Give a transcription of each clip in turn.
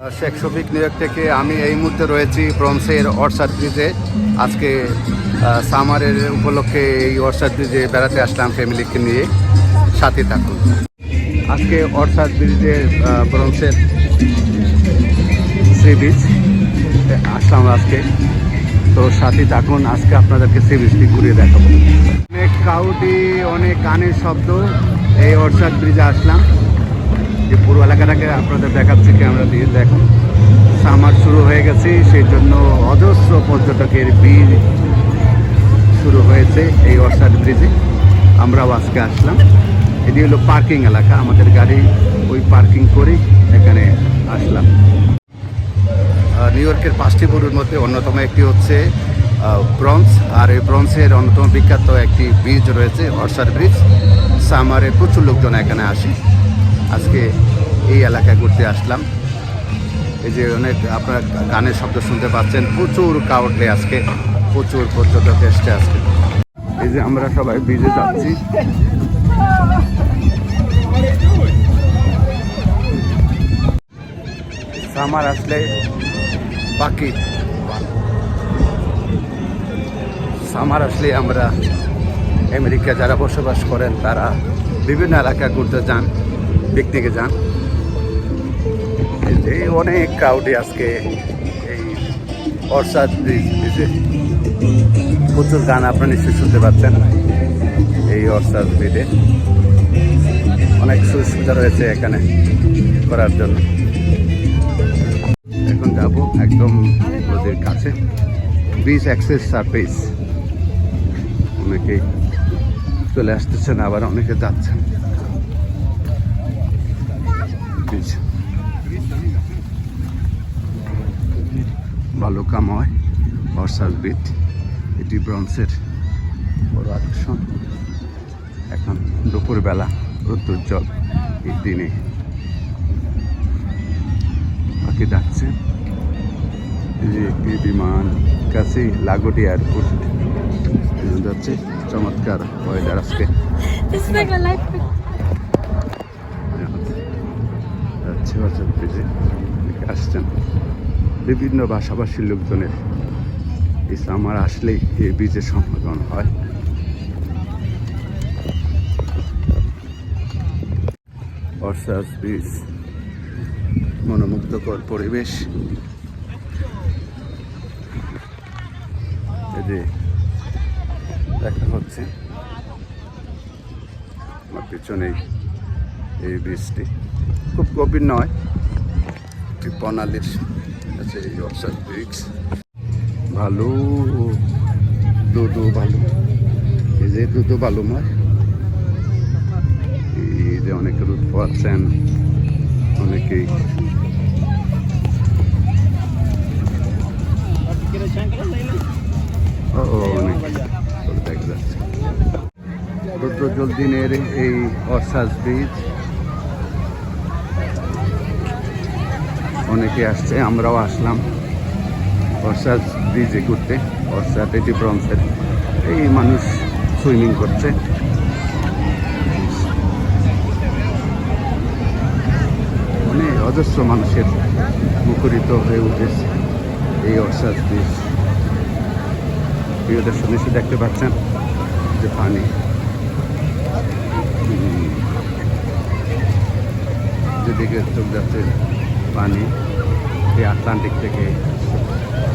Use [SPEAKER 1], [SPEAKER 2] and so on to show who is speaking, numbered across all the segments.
[SPEAKER 1] Sheikh Shafiq new থেকে আমি এই মুহূর্তে রয়েছি ব্রন্সের অর্সাদ ব্রিজে আজকে সামারের উপলক্ষে এই অর্সাদ ব্রিজে বেড়াতে আসলাম ফ্যামিলিকে নিয়ে। সাথে থাকুন। আজকে অর্সাদ ব্রিজে ব্রন্সের সি বিচ আসলাম আজকে। তো সাথে থাকুন, আজকে আপনাদেরকে সি বিচটি ঘুরিয়ে দেখাবো। অনেক কাউটি, অনেক গানের শব্দ এই অর্সাদ ব্রিজে আসলাম। পুরো আপনাদের দেখাচ্ছি ক্যামেরা দিয়ে। দেখুন সামার শুরু হয়ে গেছে, সেই জন্য অজস্র পর্যটকের ভিড় শুরু হয়েছে এই অর্সাদ ব্রিজে। আমরাও আজকে আসলাম। এটি হলো পার্কিং এলাকা, আমাদের গাড়ি ওই পার্কিং করেই এখানে আসলাম। নিউ ইয়র্কের পাঁচটি বুরুর মধ্যে অন্যতম একটি হচ্ছে ব্রঞ্জ আর এই ব্রঞ্জের অন্যতম বিখ্যাত একটি ব্রিজ রয়েছে অর্সার ব্রিজ সামারে প্রচুর লোকজন এখানে আসে। আজকে এই এলাকায় ঘুরতে আসলাম। এই যে অনেক আপনারা গানের শব্দ শুনতে পাচ্ছেন, প্রচুর কাউটে আজকে, প্রচুর পর্যটক এসছে আজকে। এই যে আমরা সবাই ব্রিজে যাচ্ছি। সামার আসলে বাকি। সামার আসলে আমরা আমেরিকা যারা বসবাস করেন, তারা বিভিন্ন এলাকা ঘুরতে যান পিকনিকে যান। এই অনেক ক্রাউডে আজকে এই অর্সাদ ব্রিজ ব্রিজে প্রচুর গান আপনারা নিশ্চয়ই শুনতে পাচ্ছেন এই অর্সাদ ব্রিজে অনেক সুবিধা রয়েছে এখানে করার জন্য। এখন যাব একদম নদীর কাছে। বিচ অ্যাক্সেস সার্ভিস অনেকেই চলে আসতেছেন, আবার অনেকে যাচ্ছেন। বিচ বালুকাময় বিট এটি ব্রন্সের বড় আকর্ষণ। এখন দুপুরবেলা রোদ্দুজ্জ্বল এই দিনে। পাখি ডাকছে এই যে একটি বিমান কাছে লাগোটি এয়ারপোর্ট যাচ্ছে চমৎকার ওয়েদার আজকে. যাচ্ছে আসছেন। বিভিন্ন ভাষাভাষীর লোকজনের আমার আসলেই এই ব্রিজের সমাগম হয়। ব্রিজ মনোমুগ্ধকর পরিবেশ। দেখা হচ্ছে, আমার পিছনেই এই ব্রিজটি খুব গভীর নয় এই প্রণালীর আছে, এই ভালো দুদু ভালো। এই যে দুদু ভালো মার এই যে অনেকে রোদ পাচ্ছেন অনেকেই। রুদ্রজল দিনের এই অর্সাস ব্রিজ অনেকে আসছে, আমরাও আসলাম। অর্সাস ব্রিজে ঘুরতে অর্সাট এটি ব্রঞ্জের এই মানুষ সুইমিং করছে। অনেক অজস্র মানুষের মুখরিত হয়ে উঠেছে এই অর্সাস ব্রিজ। প্রিয় দর্শক নিশ্চয়ই দেখতে পাচ্ছেন যে পানি। যেদিকে চোখ যাচ্ছে পানি এই আটলান্টিক থেকে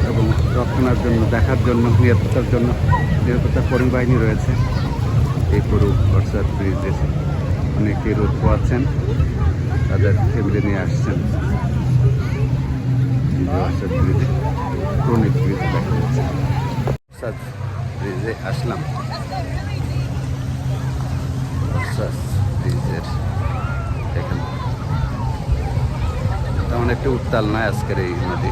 [SPEAKER 1] এবং রক্ষণার জন্য, দেখার জন্য, নিরাপত্তার জন্য নিরাপত্তা কর্মী বাহিনী রয়েছে। এই পুরো হোয়াটসঅ্যাপ ব্রিজে অনেকে রোদ পোয়াচ্ছেন, তাদের ফ্যামিলি নিয়ে আসছেন। ব্রিজে ব্রিজ আসলাম। ব্রিজের এখানে। তেমন একটু উত্তাল নয় আজকের এই নদী।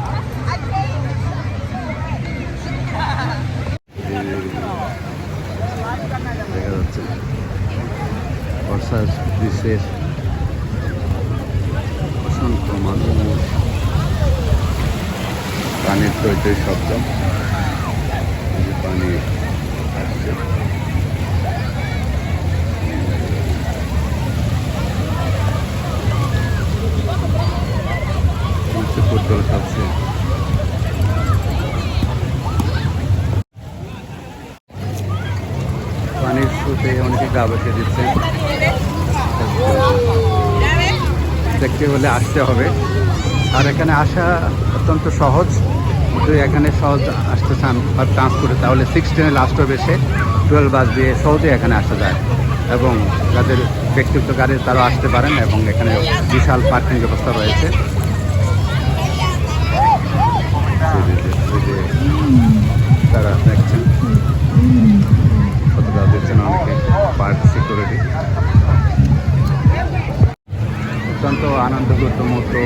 [SPEAKER 1] দেখা যাচ্ছে। বর্ষার দৃশ্যের অসংখ্য মানুষ পানির তৈরি শব্দ। পানি আসছে। নিচে ফুটবল খেলছে। পানির স্রোতে অনেকে গা বসে দিচ্ছেন দেখতে হলে আসতে হবে। আর এখানে আসা অত্যন্ত সহজ। যদি এখানে সহজ আসতে চান বা করে তাহলে সিক্স টেনে লাস্ট হবে সে টুয়েলভ বাস দিয়ে সহজে এখানে আসা যায়। এবং যাদের ব্যক্তিগত গাড়ি, তারাও আসতে পারেন এবং এখানে বিশাল পার্কিং ব্যবস্থা রয়েছে। মতো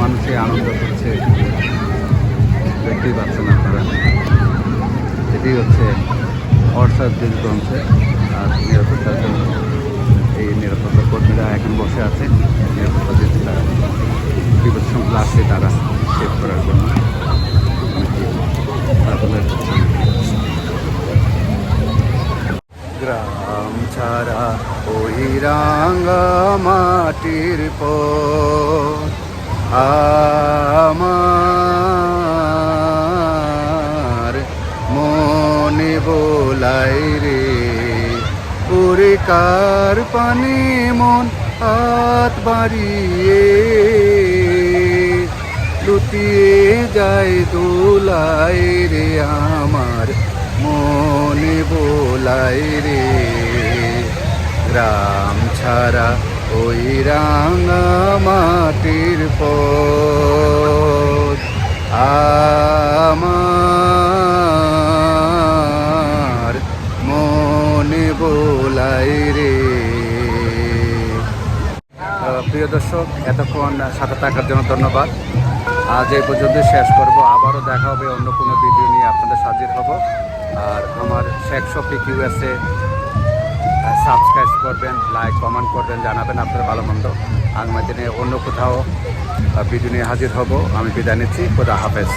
[SPEAKER 1] মানুষে আনন্দ করছে। দেখতেই পাচ্ছেন আপনারা। এটি হচ্ছে অর্ষাদ দিনগঞ্জে আর নিরাপত্তার জন্য এই নিরাপত্তা কর্মীরা এখন বসে আছে। নিরাপত্তা দিচ্ছে তারা বিপদ সংখ্যা আসছে তারা সেভ করার জন্য। গ্রাম ছাড়া ওই রাঙ্গা মাটির পথ। আমার মনে বোলাই রে ওরে কার পানে মন হাত বাড়িয়ে, লুটিয়ে যায় দোলাই রে আমার মনে বোলাই রে গ্রাম ছাড়া ওই রাঙা মাটির পথ আমার। মনে বোলাই রে। প্রিয় দর্শক, এতক্ষণ সাথে থাকার জন্য ধন্যবাদ। আজ এই পর্যন্ত শেষ করব। আবারও দেখা হবে অন্য কোনো ভিডিও নিয়ে আপনাদের হব আর আমার শেখ শফিক ইউএসএ সাবস্ক্রাইব করবেন লাইক কমেন্ট করবেন, জানাবেন আপনার ভালো মন্দ। আগামী দিনে অন্য কোথাও ভিডিও নিয়ে হাজির হব। আমি বিদায় নিচ্ছি। খোদা হাফেজ।